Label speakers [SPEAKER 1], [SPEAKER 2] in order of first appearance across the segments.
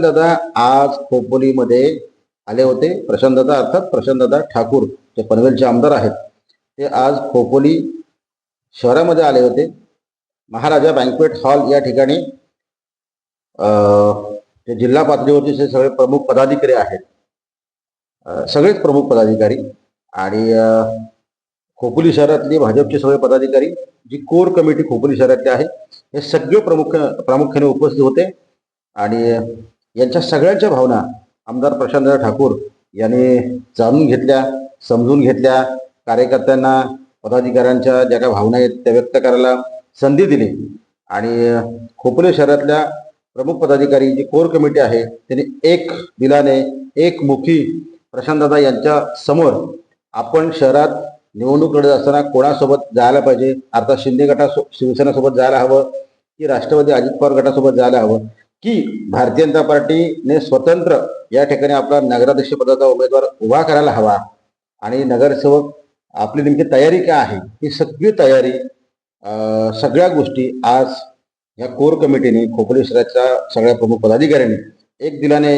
[SPEAKER 1] दादा आज खोपोलीमध्ये आले होते. प्रशांत दादा अर्थात प्रशांत दादा ठाकूर जे पनवेलचे आमदार आहेत ते आज खोपोली शहरामध्ये आले होते. महाराजा बँकवेट हॉल या ठिकाणी जे जिल्हा पातळीवरचे जे सगळे प्रमुख पदाधिकारी आहेत सगळेच प्रमुख पदाधिकारी आणि खोपोली शहरातले भाजपचे सगळे पदाधिकारी जी कोर कमिटी खोपोली शहरातली आहे हे सगळे प्रमुख प्रामुख्याने उपस्थित होते. आणि यांच्या सगळ्यांच्या भावना आमदार प्रशांत ठाकूर यांनी जाणून घेतल्या समजून घेतल्या. कार्यकर्त्यांना पदाधिकाऱ्यांच्या ज्या काही भावना आहेत त्या व्यक्त करायला संधी दिली. आणि खोपोली शहरातल्या प्रमुख पदाधिकारी जी कोर कमिटी आहे त्यांनी एक दिलाने एक मुखी प्रशांतदादा यांच्या समोर आपण शहरात निवडणूक लढत असताना कोणासोबत जायला पाहिजे? अर्थात शिंदे गटा शिवसेनेसोबत जायला हवं की राष्ट्रवादी अजित पवार गटासोबत जायला हवं? की भारतीय जनता पार्टीने स्वतंत्र या ठिकाणी आपला नगराध्यक्ष पदाचा उमेदवार उभा करायला हवा. आणि नगरसेवक आपली नेमकी तयारी काय आहे ही सगळी तयारी सगळ्या गोष्टी आज या कोर कमिटीने खोपोली शहराच्या सगळ्या प्रमुख पदाधिकाऱ्यांनी एक दिलाने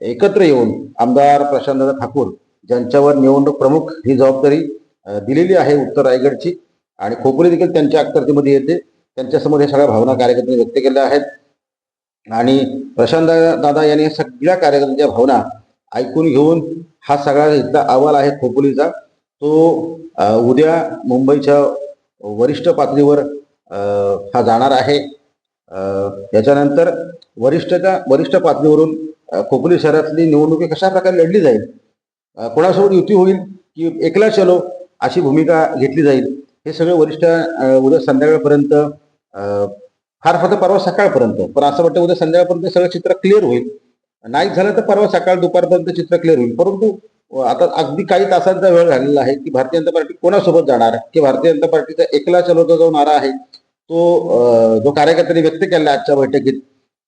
[SPEAKER 1] एकत्र येऊन आमदार प्रशांत ठाकूर ज्यांच्यावर निवडणूक प्रमुख ही जबाबदारी दिलेली आहे उत्तर रायगडची. आणि खोपोली देखील त्यांच्या अखत्यारीमध्ये येते. त्यांच्यासमोर हे सगळ्या भावना कार्यकर्त्यांनी व्यक्त केल्या आहेत. आणि प्रशांत दादा यांनी सगळ्या कार्यकर्त्यांच्या भावना ऐकून घेऊन हा सगळा इथला अहवाल आहे खोपोलीचा. तो उद्या मुंबईच्या वरिष्ठ पातळीवर हा जाणार आहे. याच्यानंतर वरिष्ठच्या वरिष्ठ पातळीवरून खोपोली शहरातली निवडणुकी कशा प्रकारे लढली जाईल? कोणासोबत युती होईल की एकला चलो अशी भूमिका घेतली जाईल? हे सगळे वरिष्ठ उद्या संध्याकाळपर्यंत फार फक्त परवा सकाळपर्यंत. पण असं वाटतं उद्या संध्याकाळपर्यंत सगळं चित्र क्लिअर होईल. नाही झालं तर परवा सकाळ दुपारपर्यंत चित्र क्लिअर होईल. परंतु आता अगदी काही तासांचा वेळ झालेला आहे की भारतीय जनता पार्टी कोणासोबत जाणार? की भारतीय जनता पार्टीचा एकला चलोचा जो नारा आहे तो जो कार्यकर्त्यांनी व्यक्त केला आजच्या बैठकीत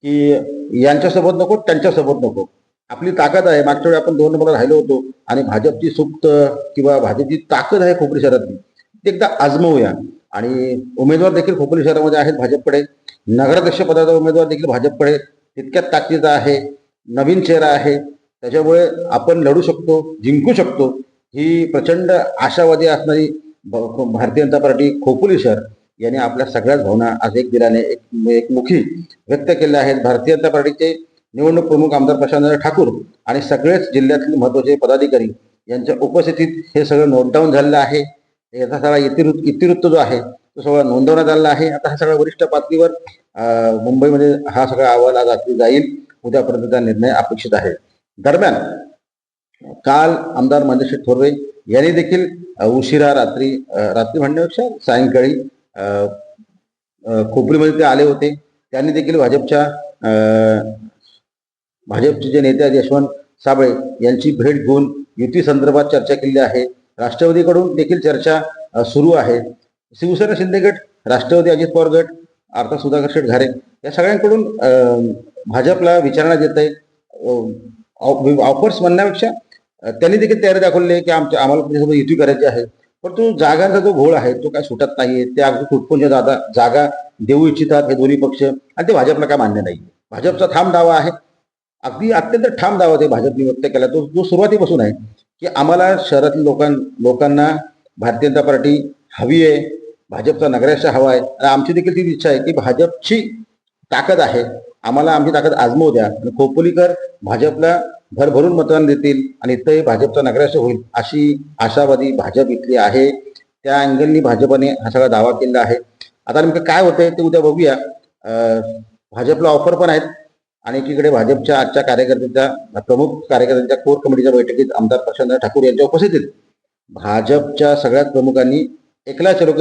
[SPEAKER 1] की यांच्यासोबत नको त्यांच्यासोबत नको. आपली ताकद आहे. मागच्या वेळी आपण दोन नंबरला राहिलो होतो आणि भाजपची सुप्त किंवा भाजपची ताकद आहे खोपरी शहरातली ती एकदा आजमवूया. आणि उमेदवार देखील खोपोली शहरामध्ये आहेत भाजपकडे. नगराध्यक्ष पदाचा उमेदवार देखील भाजपकडे. तितक्याच ताकदीचा आहे. नवीन चेहरा आहे. त्याच्यामुळे आपण लढू शकतो जिंकू शकतो. ही प्रचंड आशावादी असणारी भारतीय जनता पार्टी खोपोली शहर यांनी आपल्या सगळ्याच भावना आज एक दिलाने एक एकमुखी व्यक्त केल्या आहेत. भारतीय जनता पार्टीचे निवडणूक प्रमुख आमदार प्रशांत ठाकूर आणि सगळेच जिल्ह्यातील महत्त्वाचे पदाधिकारी यांच्या उपस्थितीत हे सगळं नोटडाऊन झालेलं आहे. याचा सगळा इतिवृत्त इतिवृत्त जो आहे तो सगळा नोंदवण्यात आलेला आहे. आता हा सगळा वरिष्ठ पातळीवर अं, मुंबईमध्ये हा सगळा अहवाल आज आखली जाईल. उद्यापर्यंतचा निर्णय अपेक्षित आहे. दरम्यान काल आमदार मंजेश थोरवे यांनी देखील उशिरा रात्री रात्री म्हणण्यापेक्षा सायंकाळी अं, खोपरीमध्ये ते आले होते. त्यांनी देखील भाजपच्या अं, भाजपचे जे नेते आहेत यशवंत साबळे यांची भेट घेऊन युती संदर्भात चर्चा केली आहे. राष्ट्रवादीकडून देखील चर्चा सुरू आहे. शिवसेना शिंदे गट राष्ट्रवादी अजित पवार गट अर्थात सुधाकर शेठ घारे या सगळ्यांकडून भाजपला विचारण्यात येत आहे. ऑफर्स म्हणण्यापेक्षा त्यांनी देखील तयारी दाखवली आहे की आमच्या आम्हाला त्याच्यासोबत युती करायची आहे. परंतु जागांचा जो घोळ आहे तो काय सुटत नाहीये. ते अगदी तुटपुंज जागा जागा देऊ इच्छितात हे दोन्ही पक्ष आणि ते भाजपला काय मान्य नाही भाजपचा ठाम दावा आहे. अगदी अत्यंत ठाम दावा ते भाजपने व्यक्त केला. तो जो सुरुवातीपासून आहे. की आम्हाला शहरातील लोकां लोकांना भारतीय जनता पार्टी हवी आहे भाजपचा नगराशा हवा आहे. आणि आमची देखील ती इच्छा आहे की भाजपची ताकद आहे. आम्हाला आमची ताकद आजमवू द्या. आणि खोपोलीकर भाजपला भरभरून मतदान देतील आणि इथंही भाजपचा नगराश होईल अशी आशावादी भाजप इथली आहे. त्या अँगलनी भाजपने हा सगळा दावा केला आहे. आता नेमकं काय होतंय ते उद्या बघूया. भाजपला ऑफर पण आहेत. आणि एकीकडे भाजपच्या आजच्या कार्यकर्त्यांच्या प्रमुख कार्यकर्त्यांच्या कोर कमिटीच्या बैठकीत आमदार प्रशांत ठाकूर यांच्या उपस्थितीत भाजपच्या सगळ्यात प्रमुखांनी एकला चलो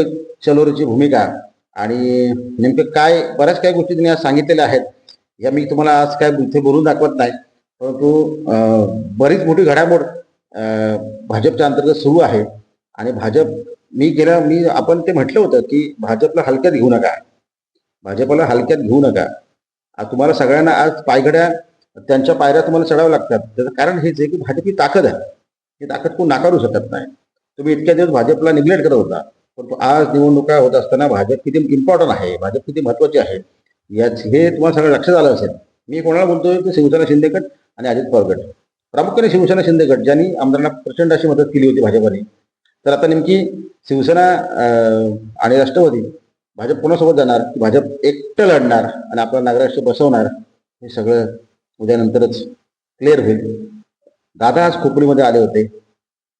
[SPEAKER 1] चलोरीची भूमिका आणि नेमकं काय बऱ्याच काही गोष्टी त्यांनी आज सांगितलेल्या आहेत या मी तुम्हाला आज काय इथे बोलून दाखवत नाही. परंतु बरीच मोठी घडामोड भाजपच्या अंतर्गत सुरू आहे. आणि भाजप मी गेल्या मी आपण ते म्हटलं होतं की भाजपला हलक्यात घेऊ नका. भाजपला हलक्यात घेऊ नका. तुम्हाला सगळ्यांना आज पायघड्या त्यांच्या पायऱ्या तुम्हाला चढाव्या लागतात. त्याचं कारण हेच आहे की भाजप ही ताकद आहे. ही ताकद कोण नाकारू शकत नाही. तुम्ही इतक्या दिवस भाजपला निग्लेक्ट करत होता. परंतु आज निवडणुका होत असताना भाजप किती इम्पॉर्टंट आहे भाजप किती महत्वाची आहे याच हे तुम्हाला सगळं लक्षात आलं असेल. मी कोणाला बोलतोय की शिवसेना शिंदे गट आणि अजित पवार गट. प्रामुख्याने शिवसेना शिंदे गट ज्यांनी आमदारांना प्रचंड अशी मदत केली होती भाजपाने. तर आता नेमकी शिवसेना आणि राष्ट्रवादी भाजप कोणासोबत जाणार? की भाजप एकटं लढणार आणि आपला नागराष्ट्र बसवणार? हे सगळं उद्यानंतरच क्लिअर होईल. दादा आज खोपोलीमध्ये आले होते.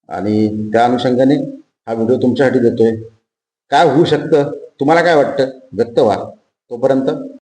[SPEAKER 1] आणि त्या अनुषंगाने हा व्हिडिओ तुमच्यासाठी देतोय. काय होऊ शकतं? तुम्हाला काय वाटतं? व्यक्त व्हा. तोपर्यंत